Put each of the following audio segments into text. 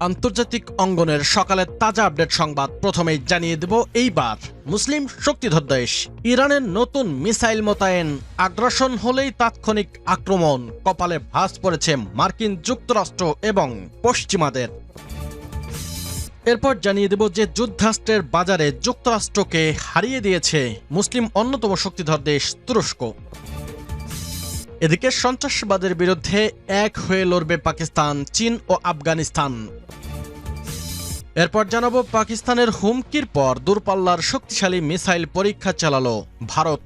আন্তর্জাতিক অঙ্গনের সকালের তাজা আপডেট সংবাদ প্রথমেই জানিয়ে দেব এইবার। মুসলিম শক্তিধর দেশ ইরানের নতুন মিসাইল মোতায়েন, আগ্রাসন হলেই তাৎক্ষণিক আক্রমণ, কপালে ভাঁজ পড়েছে মার্কিন যুক্তরাষ্ট্র এবং পশ্চিমাদের। এরপর জানিয়ে দেব যে যুদ্ধাস্ত্রের বাজারে যুক্তরাষ্ট্রকে হারিয়ে দিয়েছে মুসলিম অন্যতম শক্তিধর দেশ তুরস্ক। এদিকে সন্ত্রাসবাদের বিরুদ্ধে এক হয়ে লড়বে পাকিস্তান, চীন ও আফগানিস্তান। এরপর জানাব পাকিস্তানের হুমকির পর দূরপাল্লার শক্তিশালী মিসাইল পরীক্ষা চালালো ভারত।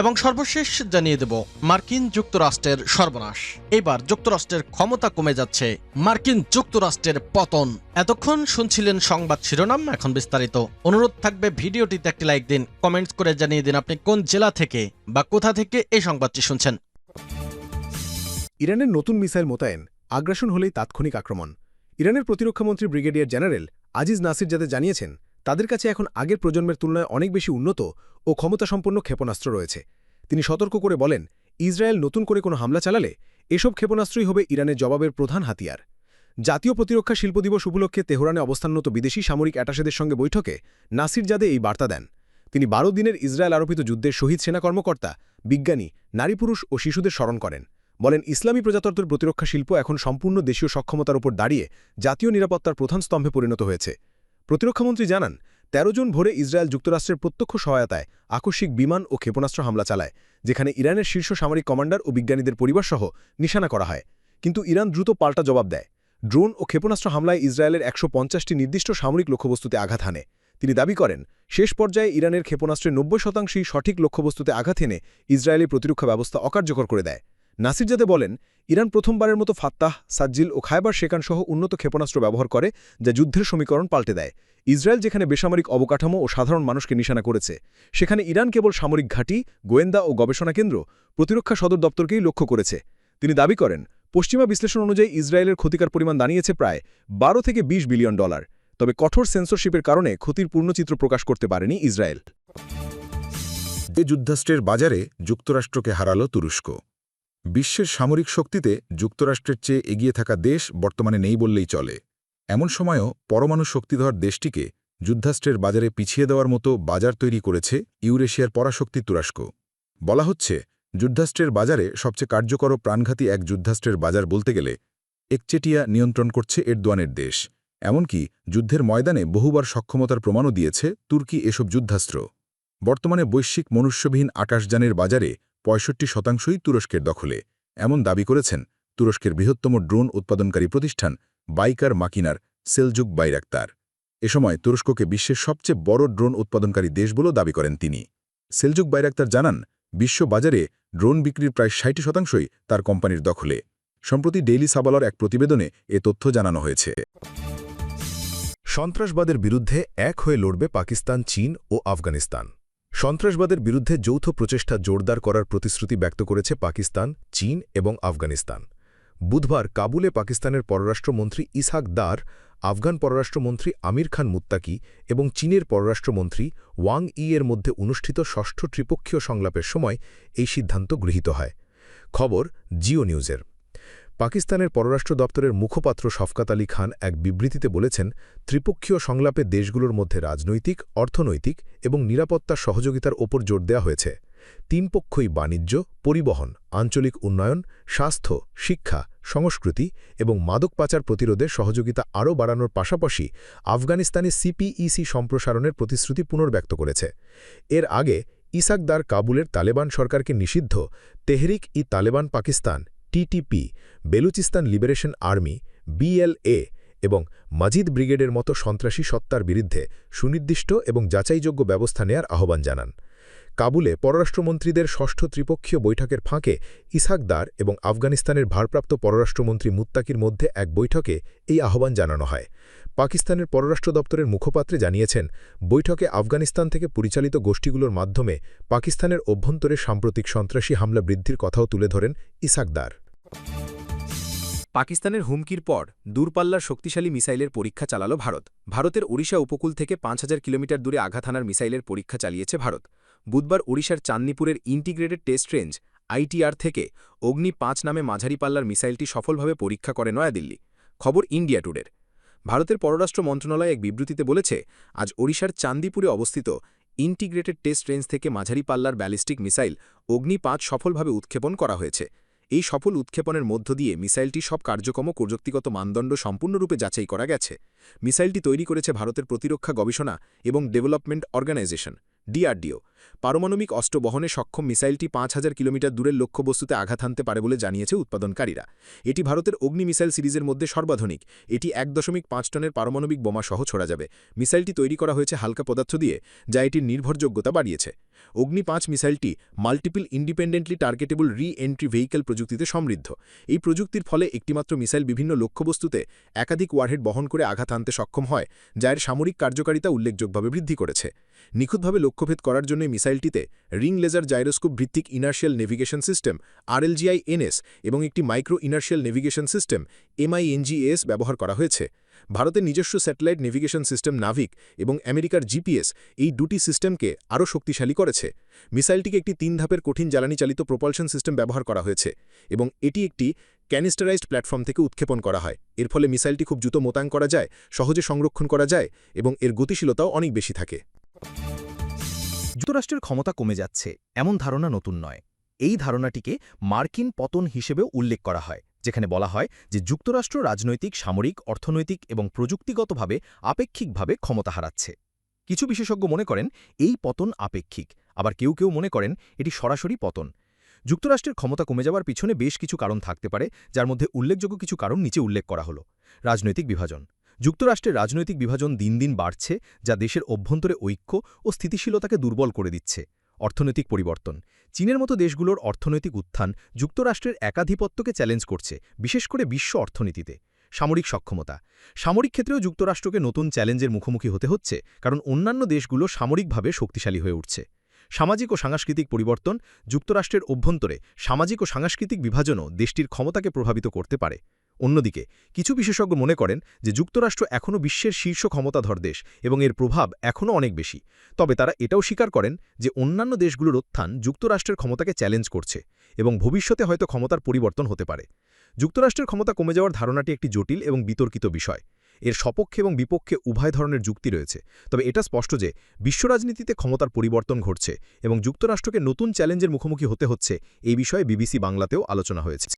এবং সর্বশেষ জানিয়ে দেব, মার্কিন যুক্তরাষ্ট্রের সর্বনাশ। এবার যুক্তরাষ্ট্রের ক্ষমতা কমে যাচ্ছে মার্কিন যুক্তরাষ্ট্রের পতন। এতক্ষণ শুনছিলেন সংবাদ শিরোনাম, এখন বিস্তারিত। অনুরোধ থাকবে ভিডিওটিতে একটি লাইক দিন, কমেন্টস করে জানিয়ে দিন আপনি কোন জেলা থেকে বা কোথা থেকে এই সংবাদটি শুনছেন। ইরানের নতুন মিসাইল মোতায়েন, আগ্রাসন হলেই তাৎক্ষণিক আক্রমণ। ইরানের প্রতিরক্ষামন্ত্রী ব্রিগেডিয়ার জেনারেল আজিজ নাসির যাতে জানিয়েছেন তাদের কাছে এখন আগের প্রজন্মের তুলনায় অনেক বেশি উন্নত ও ক্ষমতাসম্পন্ন ক্ষেপণাস্ত্র রয়েছে। তিনি সতর্ক করে বলেন, ইসরায়েল নতুন করে কোনো হামলা চালালে এসব ক্ষেপণাস্ত্রই হবে ইরানের জবাবের প্রধান হাতিয়ার। জাতীয় প্রতিরক্ষা শিল্প দিবস উপলক্ষে তেহরানে অবস্থানরত বিদেশি সামরিক অ্যাটাসেদের সঙ্গে বৈঠকে নাসির জাদে এই বার্তা দেন। তিনি বারো দিনের ইসরায়েল আরোপিত যুদ্ধের শহীদ সেনা কর্মকর্তা, বিজ্ঞানী, নারী পুরুষ ও শিশুদের স্মরণ করেন। বলেন, ইসলামী প্রজাতন্ত্রের প্রতিরক্ষা শিল্প এখন সম্পূর্ণ দেশীয় সক্ষমতার উপর দাঁড়িয়ে জাতীয় নিরাপত্তার প্রধান স্তম্ভে পরিণত হয়েছে। প্রতিরক্ষামন্ত্রী জানান ১৩ জুন ভোরে ইসরায়েল যুক্তরাষ্ট্রের প্রত্যক্ষ সহায়তায় আকস্মিক বিমান ও ক্ষেপণাস্ত্র হামলা চালায়, যেখানে ইরানের শীর্ষ সামরিক কমান্ডার ও বিজ্ঞানীদের পরিবারসহ নিশানা করা হয়। কিন্তু ইরান দ্রুত পাল্টা জবাব দেয়। ড্রোন ও ক্ষেপণাস্ত্র হামলায় ইসরায়েলের একশো পঞ্চাশটি নির্দিষ্ট সামরিক লক্ষ্যবস্তুতে আঘাত হানে। তিনি দাবি করেন, শেষ পর্যায়ে ইরানের ক্ষেপণাস্ত্রের নব্বই শতাংশই সঠিক লক্ষ্যবস্তুতে আঘাত এনে ইসরায়েলি প্রতিরক্ষা ব্যবস্থা অকার্যকর করে দেয়। নাসির যাতে বলেন ইরান প্রথমবারের মতো ফাত্তাহ, সাজ্জিল ও খায়বার শেখান সহ উন্নত ক্ষেপণাস্ত্র ব্যবহার করে, যা যুদ্ধের সমীকরণ পাল্টে দেয়। ইসরায়েল যেখানে বেসামরিক অবকাঠামো ও সাধারণ মানুষকে নিশানা করেছে, সেখানে ইরান কেবল সামরিক ঘাঁটি, গোয়েন্দা ও গবেষণা কেন্দ্র, প্রতিরক্ষা সদর দপ্তরকেই লক্ষ্য করেছে। তিনি দাবি করেন, পশ্চিমা বিশ্লেষণ অনুযায়ী ইসরায়েলের ক্ষতিকার পরিমাণ দাঁড়িয়েছে প্রায় বারো থেকে ২০ বিলিয়ন ডলার। তবে কঠোর সেন্সরশিপের কারণে ক্ষতির পূর্ণচিত্র প্রকাশ করতে পারেনি ইসরায়েল। এ যুদ্ধাস্ত্রের বাজারে যুক্তরাষ্ট্রকে হারাল তুরস্ক। বিশ্বের সামরিক শক্তিতে যুক্তরাষ্ট্রের চেয়ে এগিয়ে থাকা দেশ বর্তমানে নেই বললেই চলে। এমন সময়ও পরমাণু শক্তিধর দেশটিকে যুদ্ধাস্ত্রের বাজারে পিছিয়ে দেওয়ার মতো বাজার তৈরি করেছে ইউরেশিয়ার পরাশক্তি তুরস্ক। বলা হচ্ছে, যুদ্ধাস্ত্রের বাজারে সবচেয়ে কার্যকর প্রাণঘাতী এক যুদ্ধাস্ত্রের বাজার বলতে গেলে একচেটিয়া নিয়ন্ত্রণ করছে এরদোয়ানের দেশ। এমনকি যুদ্ধের ময়দানে বহুবার সক্ষমতার প্রমাণও দিয়েছে তুর্কি এসব যুদ্ধাস্ত্র। বর্তমানে বৈশ্বিক মনুষ্যবিহীন আকাশযানের বাজারে পঁয়ষট্টি শতাংশই তুরস্কের দখলে। এমন দাবি করেছেন তুরস্কের বৃহত্তম ড্রোন উৎপাদনকারী প্রতিষ্ঠান বাইকার মাকিনার সেলজুক বাইরাক্তার। এ সময় তুরস্ককে বিশ্বের সবচেয়ে বড় ড্রোন উৎপাদনকারী দেশ বলেও দাবি করেন তিনি। সেলজুক বাইরাক্তার জানান, বিশ্ব বাজারে ড্রোন বিক্রির প্রায় ষাট শতাংশই তার কোম্পানির দখলে। সম্প্রতি ডেইলি সাবালর এক প্রতিবেদনে এ তথ্য জানানো হয়েছে। সন্ত্রাসবাদের বিরুদ্ধে এক হয়ে লড়বে পাকিস্তান, চীন ও আফগানিস্তান। সন্ত্রাসবাদের বিরুদ্ধে যৌথ প্রচেষ্টা জোরদার করার প্রতিশ্রুতি ব্যক্ত করেছে পাকিস্তান, চীন এবং আফগানিস্তান। বুধবার কাবুলে পাকিস্তানের পররাষ্ট্রমন্ত্রী ইসহাক দার, আফগান পররাষ্ট্রমন্ত্রী আমির খান মুত্তাকি এবং চীনের পররাষ্ট্রমন্ত্রী ওয়াং ই এর মধ্যে অনুষ্ঠিত ষষ্ঠ ত্রিপক্ষীয় সংলাপের সময় এই সিদ্ধান্ত গৃহীত হয়। খবর জিও নিউজের। পাকিস্তানের পররাষ্ট্র দপ্তরের মুখপাত্র শফকাত আলী খান এক বিবৃতিতে বলেছেন, ত্রিপক্ষীয় সংলাপে দেশগুলোর মধ্যে রাজনৈতিক, অর্থনৈতিক এবং নিরাপত্তা সহযোগিতার ওপর জোর দেওয়া হয়েছে। তিন পক্ষই বাণিজ্য, পরিবহন, আঞ্চলিক উন্নয়ন, স্বাস্থ্য, শিক্ষা, সংস্কৃতি এবং মাদক পাচার প্রতিরোধে সহযোগিতা আরও বাড়ানোর পাশাপাশি আফগানিস্তানে সিপিইসি সম্প্রসারণের প্রতিশ্রুতি পুনর্ব্যক্ত করেছে। এর আগে ইসাকদার কাবুলের তালেবান সরকারকে নিষিদ্ধ, Tehrik e Taliban Pakistan TTP Balochistan Liberation Army BLA এবং মাজিদ ব্রিগেডের মতো সন্ত্রাসী সত্তার বিরুদ্ধে সুনির্দিষ্ট এবং যাচাইযোগ্য ব্যবস্থা নেয়ার আহ্বান জানান। কাবুলে পররাষ্ট্রমন্ত্রীদের ষষ্ঠ ত্রিপক্ষীয় বৈঠকের ফাঁকে ইসাকদার এবং আফগানিস্তানের ভারপ্রাপ্ত পররাষ্ট্রমন্ত্রী মুত্তাকির মধ্যে এক বৈঠকে এই আহ্বান জানানো হয়। পাকিস্তানের পররাষ্ট্র দপ্তরের মুখপাত্রে জানিয়েছেন, বৈঠকে আফগানিস্তান থেকে পরিচালিত গোষ্ঠীগুলোর মাধ্যমে পাকিস্তানের অভ্যন্তরে সাম্প্রতিক সন্ত্রাসী হামলা বৃদ্ধির কথাও তুলে ধরেন ইসাকদার পাকিস্তানের হুমকির পর দূরপাল্লার শক্তিশালী মিসাইলের পরীক্ষা চালাল ভারত। ভারতের ওড়িশা উপকূল থেকে পাঁচ হাজার কিলোমিটার দূরে আঘাত হানার মিসাইলের পরীক্ষা চালিয়েছে ভারত। বুধবার ওড়িশার চাঁদনিপুরের ইন্টিগ্রেটেড টেস্ট রেঞ্জ, আইটিআর থেকে অগ্নি পাঁচ নামে মাঝারি পাল্লার মিসাইলটি সফলভাবে পরীক্ষা করে নয়াদিল্লি। খবর ইন্ডিয়া টুডের। ভারতের পররাষ্ট্র মন্ত্রণালয় এক বিবৃতিতে বলেছে, আজ ওড়িশার চান্দিপুরে অবস্থিত ইন্টিগ্রেটেড টেস্ট রেঞ্জ থেকে মাঝারি পাল্লার ব্যালিস্টিক মিসাইল অগ্নি পাঁচ সফলভাবে উৎক্ষেপণ করা হয়েছে। এই সফল উৎক্ষেপণের মধ্য দিয়ে মিসাইলটি সব কার্যক্রম প্রযুক্তিগত মানদণ্ড সম্পূর্ণরূপে যাচাই করা গেছে। মিসাইলটি তৈরি করেছে ভারতের প্রতিরক্ষা গবেষণা এবং ডেভেলপমেন্ট অর্গানাইজেশন, ডিআরডিও। পারমাণবিক অস্ত্র বহনে সক্ষম মিসাইলটি পাঁচ হাজার কিলোমিটার দূরের লক্ষ্যবস্তুতে আঘাত হানতে পারে বলে জানিয়েছে উৎপাদনকারীরা। এটি ভারতের অগ্নি মিসাইল সিরিজের মধ্যে সর্বাধুনিক। এটি এক দশমিক পাঁচ টনের পারমাণবিক বোমা সহ ছোড়া যাবে। মিসাইলটি তৈরি করা হয়েছে হালকা পদার্থ দিয়ে, যা এটির নির্ভরযোগ্যতা বাড়িয়েছে। অগ্নি পাঁচ মিসাইলটি multiple independently targetable re entry vehicle প্রযুক্তিতে সমৃদ্ধ। এই প্রযুক্তির ফলে একটিমাত্র মিসাইল বিভিন্ন লক্ষ্যবস্তুতে একাধিক ওয়ারহেড বহন করে আঘাত আনতে সক্ষম হয়, যা এর সামরিক কার্যকারিতা উল্লেখযোগ্যভাবে বৃদ্ধি করেছে। নিখুঁতভাবে লক্ষ্যভেদ করার জন্য এই মিসাইলটিতে রিং লেজার জাইরোস্কোপ ভিত্তিক inertial navigation system, RLGI NS এবং একটি micro inertial navigation system, MINGS ব্যবহার করা হয়েছে। ভারতের নিজস্ব স্যাটেলাইট নেভিগেশন সিস্টেম নাভিক এবং আমেরিকার জিপিএস এই দুটি সিস্টেমকে আরও শক্তিশালী করেছে। মিসাইলটিকে একটি তিন ধাপের কঠিন জ্বালানি চালিত প্রপালশন সিস্টেম ব্যবহার করা হয়েছে এবং এটি একটি ক্যানিস্টারাইজড প্ল্যাটফর্ম থেকে উৎক্ষেপণ করা হয়। এর ফলে মিসাইলটি খুব দ্রুত মোতায়েন করা যায়, সহজে সংরক্ষণ করা যায় এবং এর গতিশীলতাও অনেক বেশি থাকে। যুক্তরাষ্ট্রের ক্ষমতা কমে যাচ্ছে, এমন ধারণা নতুন নয়। এই ধারণাটিকে মার্কিন পতন হিসেবেও উল্লেখ করা হয়, যেখানে বলা হয় যে যুক্তরাষ্ট্র রাজনৈতিক, সামরিক, অর্থনৈতিক এবং প্রযুক্তিগতভাবে আপেক্ষিকভাবে ক্ষমতা হারাচ্ছে। কিছু বিশেষজ্ঞ মনে করেন, এই পতন আপেক্ষিক, আবার কেউ কেউ মনে করেন, এটি সরাসরি পতন। যুক্তরাষ্ট্রের ক্ষমতা কমে যাওয়ার পিছনে বেশ কিছু কারণ থাকতে পারে, যার মধ্যে উল্লেখযোগ্য কিছু কারণ নিচে উল্লেখ করা হলো। রাজনৈতিক বিভাজন যুক্তরাষ্ট্রের রাজনৈতিক বিভাজন দিন দিন বাড়ছে, যা দেশের অভ্যন্তরে ঐক্য ও স্থিতিশীলতাকে দুর্বল করে দিচ্ছে। অর্থনৈতিক পরিবর্তন। চীনের মতো দেশগুলোর অর্থনৈতিক উত্থান যুক্তরাষ্ট্রের একাধিপত্যকে চ্যালেঞ্জ করছে, বিশেষ করে বিশ্ব অর্থনীতিতে। সামরিক সক্ষমতা। সামরিক ক্ষেত্রেও যুক্তরাষ্ট্রকে নতুন চ্যালেঞ্জের মুখোমুখি হতে হচ্ছে, কারণ অন্যান্য দেশগুলো সামরিকভাবে শক্তিশালী হয়ে উঠছে। সামাজিক ও সাংস্কৃতিক পরিবর্তন। যুক্তরাষ্ট্রের অভ্যন্তরে সামাজিক ও সাংস্কৃতিক বিভাজনও দেশটির ক্ষমতাকে প্রভাবিত করতে পারে। অন্যদিকে, কিছু বিশেষজ্ঞ মনে করেন যে যুক্তরাষ্ট্র এখনও বিশ্বের শীর্ষ ক্ষমতাধর দেশ এবং এর প্রভাব এখনও অনেক বেশি। তবে তারা এটাও স্বীকার করেন যে অন্যান্য দেশগুলোর উত্থান যুক্তরাষ্ট্রের ক্ষমতাকে চ্যালেঞ্জ করছে এবং ভবিষ্যতে হয়তো ক্ষমতার পরিবর্তন হতে পারে। যুক্তরাষ্ট্রের ক্ষমতা কমে যাওয়ার ধারণাটি একটি জটিল এবং বিতর্কিত বিষয়। এর সপক্ষে এবং বিপক্ষে উভয় ধরনের যুক্তি রয়েছে। তবে এটা স্পষ্ট যে বিশ্ব রাজনীতিতে ক্ষমতার পরিবর্তন ঘটছে এবং যুক্তরাষ্ট্রকে নতুন চ্যালেঞ্জের মুখোমুখি হতে হচ্ছে এই বিষয়ে বিবিসি বাংলাতেও আলোচনা হয়েছে।